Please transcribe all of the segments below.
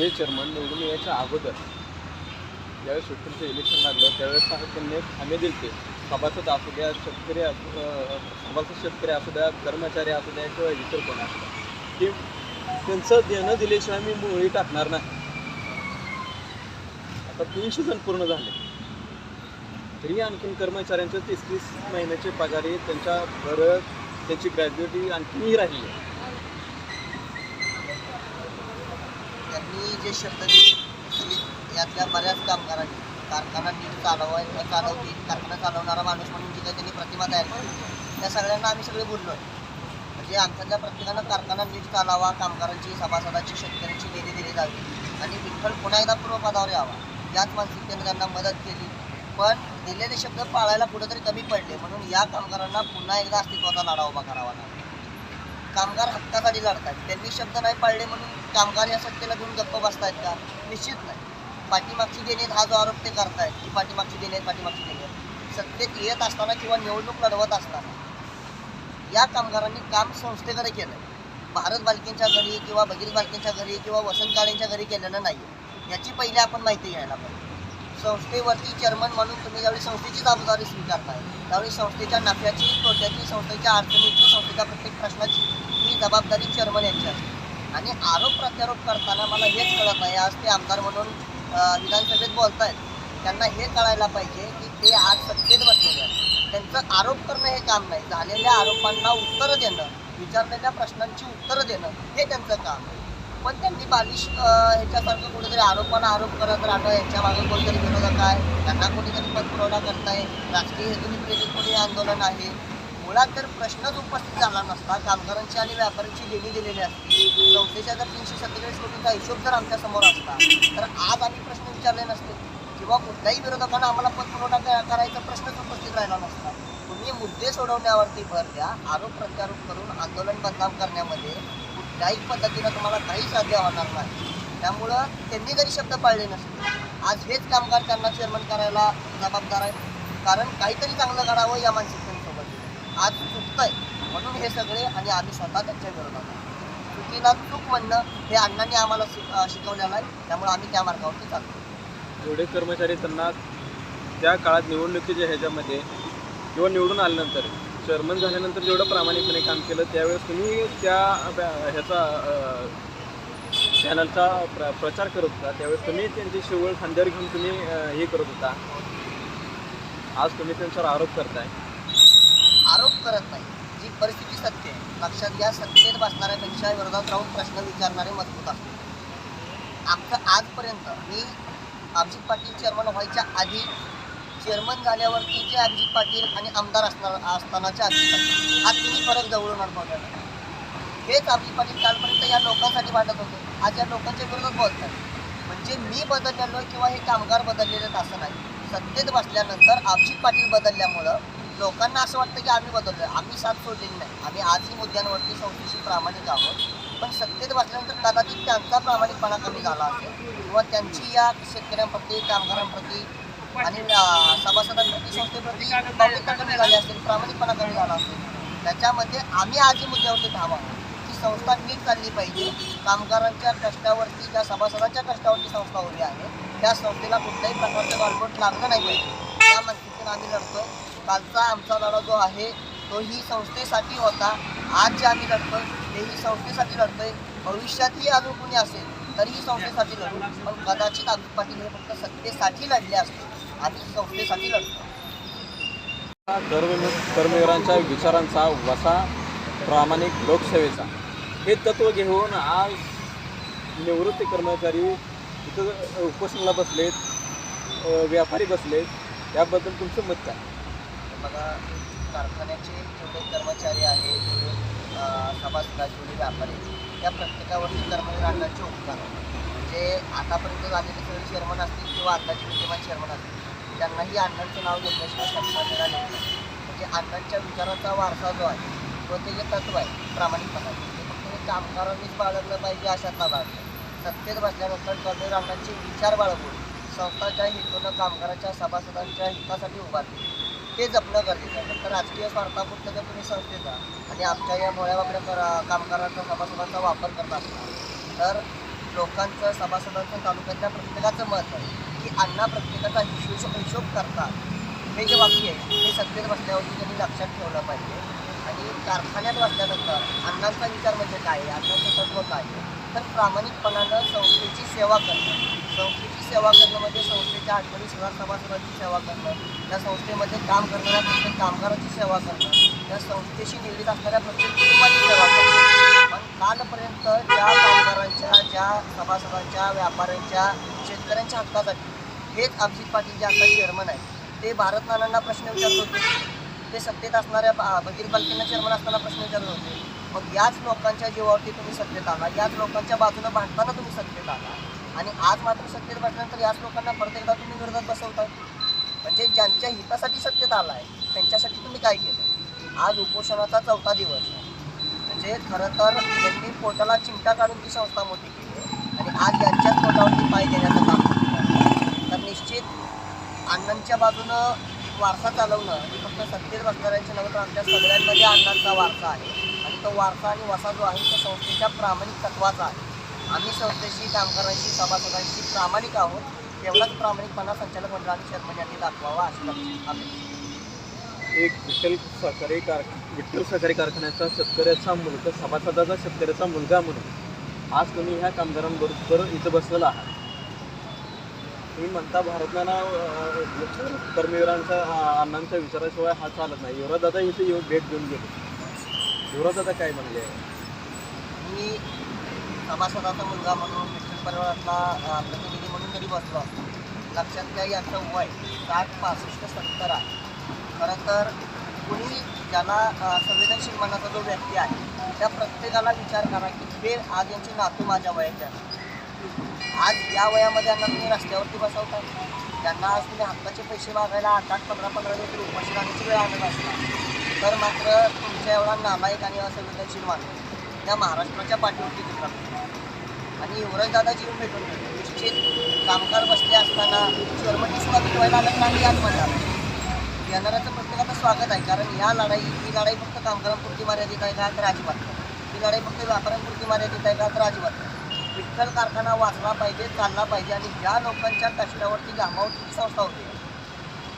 हे चेअरमन निवडून यायच्या अगोदर ज्यावेळेस शेतकऱ्यांचं इलेक्शन लागलं त्यावेळेस त्यांनी एक हमी दिली सभासद असू द्या शेतकरी असू सभासद शेतकरी असू द्या कर्मचारी असू द्या किंवा इतर कोण असू द्या की त्यांचं देणं दिल्याशिवाय मी मुळी टाकणार नाही. आता तीनशे जण पूर्ण झाले. तरी आणखीन कर्मचाऱ्यांचे तीस तीस महिन्याचे पगारी त्यांच्या घर त्यांची ग्रॅज्युएटी आणखीनही राहिली आहे. त्यांनी जे शब्द दिले यातल्या बऱ्याच कामगारांनी कारखाना नीट चालवाय चालवतील. कारखाना चालवणारा माणूस म्हणून जी काही त्यांनी प्रतिमा तयार केली. त्या सगळ्यांना आम्ही सगळे बोललो म्हणजे आमच्यातल्या प्रत्येकानं कारखाना नीट चालावा कामगारांची सभासदाची शेतकऱ्यांची निधी दिली जावी. आणि विठ्ठल पुन्हा एकदा पूर्वपदावर यावा. याच मानसिकतेनं त्यांना मदत केली. पण दिलेले शब्द पाळायला कुठेतरी कमी पडले. म्हणून या कामगारांना पुन्हा एकदा अस्तित्वाचा लढा उभा करावा लागला. कामगार हक्कासाठी लढतात त्यांनी शब्द नाही पाळले म्हणून कामगार या सत्तेला घेऊन गप्प बसतायत का? निश्चित नाही. पाठीमागची देणे हा जो आरोप ते करतायत. की पाठीमागची देणे पाठीमागची देणे सत्तेत येत असताना किंवा निवडणूक लढवत असताना या कामगारांनी काम संस्थेकडे केलं भारत बालकेंच्या घरी किंवा भगीरथ बालकेंच्या घरी किंवा वसंत काळेंच्या घरी केलेलं नाही याची पहिले आपण माहिती घ्यायला पाहिजे. संस्थेवरती चेअरमन म्हणून तुम्ही ज्यावेळी संस्थेची जबाबदारी स्वीकारताय त्यावेळी संस्थेच्या नफ्याची तोट्याची संस्थेच्या अडचणीची संस्थेच्या प्रत्येक प्रश्नाची ही जबाबदारी चेअरमन यांची असते आणि आरोप प्रत्यारोप करताना मला हेच कळत नाही आज ते आमदार म्हणून विधानसभेत विधानसभेत बोलतायत. त्यांना हे कळायला पाहिजे की ते आज सत्तेत बसलेले आहेत. त्यांचं आरोप करणं हे काम नाही. झालेल्या आरोपांना उत्तरं देणं विचारलेल्या प्रश्नांची उत्तरं देणं हे त्यांचं काम आहे. पण त्यांनी म्हणजे बालिश ह्याच्यासारखं कुठेतरी आरोपांना आरोप करत राहणं यांच्या मागे कोणतरी विरोधक आहे त्यांना कोणीतरी पतपुरवठा करताय. राजकीय हेतून प्रेरित कोणी आंदोलन आहे. मुळात जर प्रश्नच उपस्थित झाला नसता. कामगारांची आणि व्यापाऱ्यांची देणी दिलेली असती. संस्थेच्या जर तीनशे सत्तेचाळीस कोटीचा हिशोब जर आमच्यासमोर असता तर आज आम्ही प्रश्न विचारले नसते. किंवा कुठल्याही विरोधकांना आम्हाला पतपुरवठा करायचा प्रश्नच उपस्थित राहिला नसता. तुम्ही मुद्दे सोडवण्यावरती भर द्या आरोप प्रत्यारोप करून आंदोलन बदनाम करण्यामध्ये कुठल्याही पद्धतीनं तुम्हाला काही साध्य होणार नाही. त्यामुळं त्यांनी जरी शब्द पाळले नसते आज हेच कामगार त्यांना चेअरमन करायला जबाबदार आहे कारण काहीतरी चांगलं करावं या मानसिकतेसोबत. आज चुकतंय म्हणून हे सगळे आणि आम्ही स्वतः त्यांच्या विरोधात चुकीला चूक म्हणणं हे अण्णांनी आम्हाला शिकवलेलं आहे. त्यामुळे आम्ही त्या मार्गावरती चालतो एवढे कर्मचारी त्यांना त्या काळात निवडणुकीच्या ह्याच्यामध्ये किंवा निवडून आल्यानंतर चेअरमन झाल्यानंतर जेवढं प्रामाणिकपणे काम केलं त्यावेळेस तुम्ही त्या ह्याचा चॅनलचा प्र प्रचार करत होता. त्यावेळेस तुम्ही त्यांची शिवळ खांद्यावर घेऊन तुम्ही हे करत होता. आज तुम्ही त्यांच्यावर आरोप करताय. आरोप करत नाही. जी परिस्थिती सत्य आहे. लक्षात घ्या सत्तेत बसणाऱ्यापेक्षा विरोधात राहून प्रश्न विचारणारे मजबूत असते. आमचं आजपर्यंत मी अभिजित पाटील चेअरमन व्हायच्या आधी चेअरमन झाल्यावरती जे अभिजित पाटील आणि आमदार असणार असतानाचे अभिजित पाटील आज तुम्ही फरक जवळून अनुभवलेला हेच अभिजित पाटील कालपर्यंत या लोकांसाठी वाटत होते. आज या लोकांच्या विरोधात बोलतात म्हणजे मी बदललेलो किंवा हे कामगार बदललेलेच असं नाही. सत्तेत बसल्यानंतर अभिजित पाटील बदलल्यामुळं लोकांना असं वाटतं की आम्ही बदललो आम्ही साथ सोडलेली नाही. आम्ही आजही मुद्द्यांवरती संस्थेशी प्रामाणिक आहोत. पण सत्तेत बसल्यानंतर कदाचित त्यांचा प्रामाणिकपणा कमी झाला असेल किंवा त्यांची या शेतकऱ्यांप्रती कामगारांप्रती आणि सभासदांप्रती संस्थेप्रती भावनिकता कमी झाली असेल प्रामाणिकपणा कमी झाला असेल. त्याच्यामध्ये आम्ही आजही मुद्द्यावरती धावा की संस्था नीट चालली पाहिजे. कामगारांच्या कष्टावरती ज्या सभासदांच्या कष्टावरती संस्था उभी आहे त्या संस्थेला कुठल्याही प्रकारचं गॉलबोट लागलं नाही पाहिजे. या मनस्थितीनं आम्ही लढतोय. कालचा आमचा लढा जो आहे तो ही संस्थेसाठी होता. आज जे आम्ही लढतोय तेही संस्थेसाठी लढतोय. भविष्यातही अजून कुणी असेल तरीही संस्थेसाठी लढू. पण कदाचित अभिजित पाटील हे फक्त सत्तेसाठी लढले असते आम्ही संस्थेसाठी लढतो कर्म कर्मवीरांच्या विचारांचा वसा प्रामाणिक लोकसेवेचा. हे तत्व घेऊन आज निवृत्ती कर्मचारी इथं उपोषणाला बसलेत व्यापारी बसलेत. याबद्दल तुमचं मत काय? बघा कारखान्याचे जेवढे कर्मचारी आहेत जेवढे जेवढे व्यापारी त्या प्रत्येकावरती कर्मवीर अण्णांचे उपकार. म्हणजे आतापर्यंत झालेले सगळे चेअरमन असतील किंवा आत्ताचे विद्यमान चेअरमन असतील त्यांनाही अण्णांचं नाव घेतल्याशिवाय सन्मान मिळाले म्हणजे अण्णांच्या विचाराचा वारसा जो आहे तो ते जे तत्व आहे प्रामाणिकपणा. ते फक्त हे कामगारांनीच बाळगलं पाहिजे अशातला भाग सत्तेत बसल्यानंतर कर्मवीर अण्णांचे विचार बाळगून संस्थाच्या हेतूनं कामगाराच्या सभासदांच्या हितासाठी उभारली ते जपणं गरजेचं आहे. फक्त राजकीय स्वार्थापुरतं जर तुम्ही संस्थेचा आणि आमच्या या भोळ्या बाबड्या कर कामगारांचा सभासदांचा वापर करत असता तर लोकांचं सभासदांचं तालुक्यातल्या प्रत्येकाचं मत आहे. की अण्णा प्रत्येकाचा हिशोब हिशोब करतात. हे जे वाक्य आहे हे सत्तेत बसल्यावरती त्यांनी लक्षात ठेवलं पाहिजे. आणि कारखान्यात बसल्यानंतर अण्णांचा विचार म्हणजे काय? आहे अण्णांचं तत्व काय? आहे तर प्रामाणिकपणानं संस्थेची सेवा करणं. संस्थेची सेवा करणं म्हणजे संस्थेच्या आठवणी सेवा सभासदांची सेवा करणं. त्या संस्थेमध्ये काम करणाऱ्या प्रत्येक कामगाराची सेवा करणं. त्या संस्थेशी निगडीत असणाऱ्या प्रत्येक कुटुंबाची सेवा करणं कालपर्यंत ज्या कामगारांच्या ज्या सभासदांच्या व्यापाऱ्यांच्या शेतकऱ्यांच्या हक्कासाठी हेच अभिजित पाटील जे आता चेअरमन आहेत ते भारत नानांना प्रश्न विचारत होते. ते सत्तेत असणाऱ्या बा- बकीर चेअरमन असताना प्रश्न विचारत होते. मग याच लोकांच्या जीवावरती तुम्ही सत्तेत आला याच लोकांच्या बाजूनं भांडताना तुम्ही सत्तेत आला. आणि आज मात्र सत्तेत बसल्यानंतर याच लोकांना परत एकदा तुम्ही विरोधात बसवता म्हणजे ज्यांच्या हितासाठी सत्तेत आला आहे त्यांच्यासाठी तुम्ही काय केलं? आज उपोषणाचा चौथा दिवस. आहे म्हणजे खरं तर त्यांनी पोटाला चिमटा काढून ती संस्था मोठी केली आणि आज यांच्याच पोटावरती पाय देण्याचं काम तर निश्चित अण्णांच्या बाजूनं वारसा चालवणं ही फक्त सत्तेत बसणाऱ्यांची नव्हे तर आमच्या सगळ्यांमध्ये अण्णांचा वारसा आहे. आणि तो वारसा आणि वसा जो आहे तो संस्थेच्या प्रामाणिक तत्वाचा आहे. आम्ही संस्थेशी कामगारांशी सभासदांशी प्रामाणिक आहोत. तेवढाच प्रामाणिकपणा संचालक मंडळ आणि यांनी दाखवावा अशी आम्ही एक विठ्ठल सहकारी कार विठ्ठल सहकारी कारखान्याचा शेतकऱ्याचा मुलगा सभासदाचा शेतकऱ्याचा मुलगा म्हणून आज तुम्ही ह्या कामगारांबरोबर इथं बसलेला आहात. तुम्ही म्हणता भारताना कर्मवीरांचा अं, अण्णांच्या विचाराशिवाय हा चालत नाही. युवराज दादा इथे येऊन भेट देऊन गेले. युवराज दादा काय म्हणले? मी सभासदाचा मुलगा म्हणून विठ्ठल परिवारातला प्रतिनिधी म्हणून जरी बसलो. असतो लक्षात घ्या याचं वय साठ पासष्ट सत्तर आहे. खरं तर कुणी ज्याला संवेदनशील मनाचा जो व्यक्ती आहे त्या प्रत्येकाला विचार करा की हे आज यांचे नातू माझ्या वयाचे आहेत. आज या वयामध्ये यांना तुम्ही रस्त्यावरती बसवता? त्यांना आज तुम्ही हक्काचे पैसे मागायला आठ आठ पंधरा पंधरा दिवस उपाशी राहण्याची वेळ आणत असता. तर मात्र तुमच्या एवढा नामायक आणि असंवेदनशील माणूस त्या महाराष्ट्राच्या पाठीवरती दिसतात आणि युवराजदादा जीव भेटून निश्चित कामगार बसले असताना चेअरमननी सुद्धा भेटवायला आलं तर आज याच येणाऱ्याचं प्रत्येकाचं स्वागत आहे. कारण या लढाई ही लढाई फक्त कामगारांपुरती मर्यादित आहे का तर अजिबात ही लढाई फक्त व्यापाऱ्यांपुरती मर्यादित आहे का तर अजिबात विठ्ठल कारखाना वाचला पाहिजे चालला पाहिजे आणि ज्या लोकांच्या कष्टावरती घामावरती संस्था होती.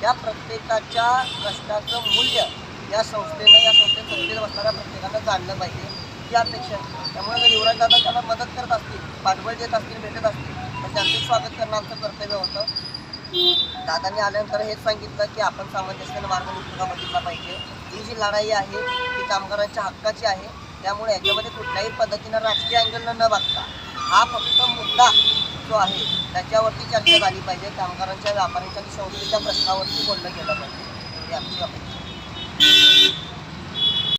त्या प्रत्येकाच्या कष्टाचं मूल्य या संस्थेनं या संस्थेत सत्तेत बसणाऱ्या प्रत्येकानं जाणलं पाहिजे ही अपेक्षा आहे. त्यामुळे जर युवराज दादा त्यांना मदत करत असतील पाठबळ देत असतील भेटत असतील तर त्यांचं स्वागत करणं आमचं कर्तव्य होतं. दादांनी आल्यानंतर हेच सांगितलं की आपण सामंजस्याने मार्ग निघून बघितला पाहिजे. ही जी लढाई आहे ती कामगारांच्या हक्काची आहे. त्यामुळे याच्यामध्ये कुठल्याही पद्धतीनं राजकीय अँगलनं न बघता हा फक्त मुद्दा जो आहे त्याच्यावरती चर्चा झाली पाहिजे. कामगारांच्या व्यापाऱ्यांच्या आणि संस्थेच्या प्रश्नावरती बोललं गेलं पाहिजे. आमची अपेक्षा